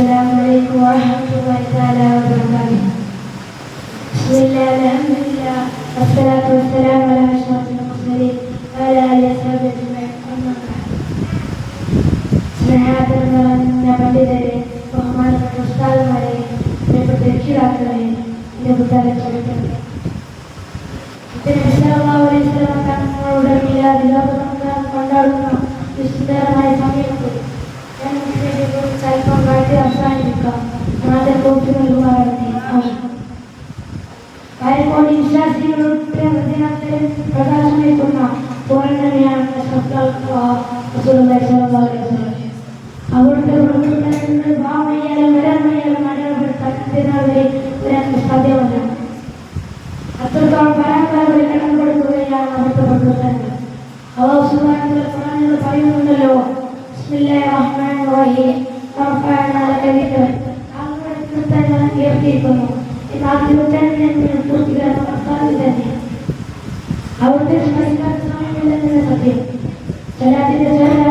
السلام عليكم ورحمة الله تعالى وبركاته بسم الله الحمد لله والصلاة والسلام على أشرف المرسلين وعلى آله وصحبه أجمعين أما بعد സ്നേഹാദരങ്ങളായ പണ്ഡിതരെ ബഹുമാനപ്പെട്ട ഉസ്താദുമാരെ പ്രിയപ്പെട്ട രക്ഷിതാക്കളെ എൻ്റെ ബുദ്ധാരക്ഷകരെ തങ്ങളുടെ മിലാദിലോകം കൊണ്ടാടുന്ന വിശുദ്ധമായ സമയത്ത് നാളെ കോപ്പി നൽകുമാറാണ് കായക്കോടി വിശ്വാസികളുടെ ഹൃദയത്തെ പ്രകാശമേക്കുന്ന പൂർണതയാണ് അവിടുത്തെ പ്രവർത്തനങ്ങൾ ഭാവനയാലും വരമയാലും നടപടിപ്പെടുത്താതെ സാധ്യമല്ല. അത്രത്തോളം പരാക്രമം കടം കൊടുക്കുകയാണ് അവിടുത്തെ പ്രവർത്തനങ്ങൾ. വ തആല പറയുന്നുണ്ടല്ലോ. ബിസ്മില്ലാഹിർ റഹ്മാനിർ റഹീം. Thank you.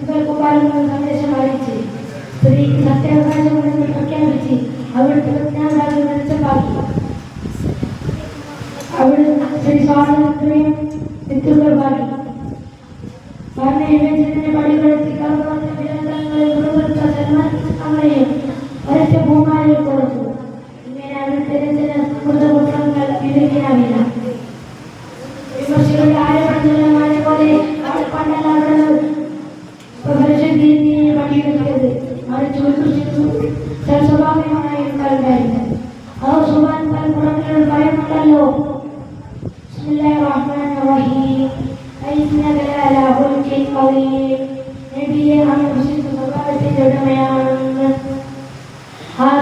കുമാരങ്ങൾ സന്ദേശം അറിയിച്ച് സ്ത്രീക്ക് സത്യാവകാശമെന്ന് പ്രഖ്യാപിച്ച് അവിടുത്തെ പ്രജ്ഞാതാക്കൾ മെച്ചപ്പാക്കി അവിടുന്ന് ശ്രീ സ്വാതന്ത്ര്യം വിത്തുകളാക്കി പറഞ്ഞ വിവേചനത്തിന്റെ പടികളെത്തി കർമ്മത്തെ വിരന്തങ്ങളെ ഗുണവത്ത സന്മാനങ്ങളെയും കൊടുത്തു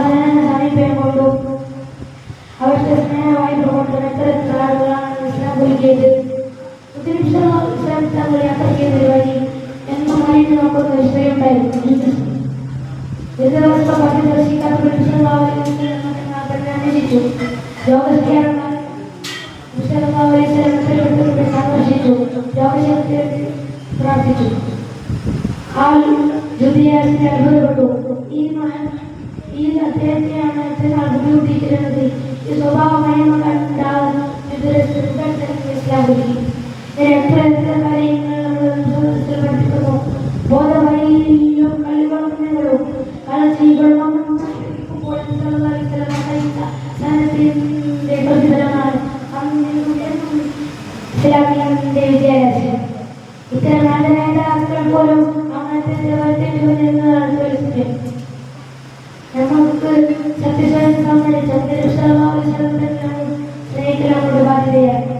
ആ സ്നേഹ ಅವಷ್ಟು അവിടുത്തെ സ്നേഹമായി കൊണ്ട് എത്ര ആളുകളാണ് ഇസ്ലാം ഒരുക്കിയത്? ഇസ്ലാം തങ്ങൾ യാത്ര ചെയ്ത വഴി എന്നും അറിഞ്ഞു നോക്കുന്ന വിഷയമുണ്ടായിരുന്നു ഒരു ദിവസം പതിദർശിക്കാത്ത അന്വേഷിച്ചു യോഗസ്ഥയാണ് അദ്ദേഹത്തെയാണ് ഇത്രനാൾ ബുദ്ധിമുട്ടിച്ചിരുന്നത് ഈ സ്വഭാവമയം കണ്ടാൽ ഇസ്ലാമിലേക്ക് എത്ര എത്ര കാര്യങ്ങൾ നമ്മൾ പഠിപ്പിക്കുന്നു ബോധവൈകല്യവും കളിവളങ്ങളും കളച്ചികളും പ്രതിഫലമാണ് ഇസ്ലാമിന്റെ വിദ്യാഭ്യാസം. ഇത്തരം നല്ല നേതാക്കൾ പോലും അങ്ങനത്തെ എന്നതാണ് പരിസ്ഥിതി നമുക്ക് സത്യസന്ധ സമ്മതിച്ച സ്നേഹിക്കൽ നമ്മുടെ ബാധ്യതയാണ്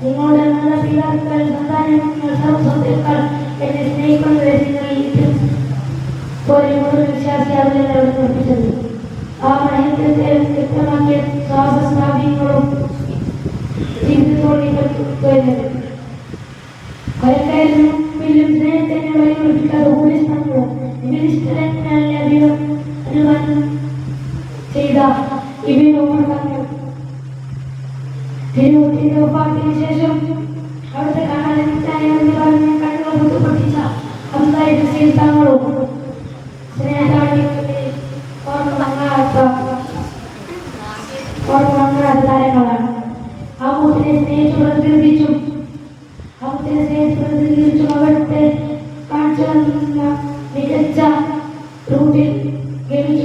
നിങ്ങളുടെ നല്ല പിതാക്കൾ സന്താനങ്ങൾ സർവസത്യങ്ങൾ എന്നെ സ്നേഹിക്കുന്നവരെ നിങ്ങൾ പോലെ ആ മഹത്വത്തെ വ്യക്തമാക്കിയ സ്വാഭാവികങ്ങളും ജീവിതത്തോടെ വരുന്നത് കൊലക്കാരനും മുമ്പിലും സ്നേഹത്തിന് ഉപരിസ്ഥാനങ്ങളും നിമിഷ്ടരജ്ഞാനം അനുവാദം ചെയ്ത ഇവയിൽ ഉമർ പറഞ്ഞു തിരുവൂട്ടിന്റെ ഒപ്പാട്ടിന് ശേഷം അവിടുത്തെ കാണാനായ പറഞ്ഞ കണ്ണുകൾ ബുദ്ധിമുട്ടിച്ച അമ്പായിട്ട് സീതാങ്ങളും സ്നേഹകാണികളുടെ ഓർമ്മ മങ്ങാത്ത ഓർമ്മ മങ്ങാത്ത താരങ്ങളാണ് ആ മുത്തിനെ സ്നേഹിച്ചു പ്രതിനിധിച്ചും ആ മുത്തിനെ സ്നേഹിച്ചു പ്രതിനിധിച്ചും അവിടുത്തെ കാണിച്ചു തന്ന മികച്ച റൂട്ടിൽ ഗമിച്ചു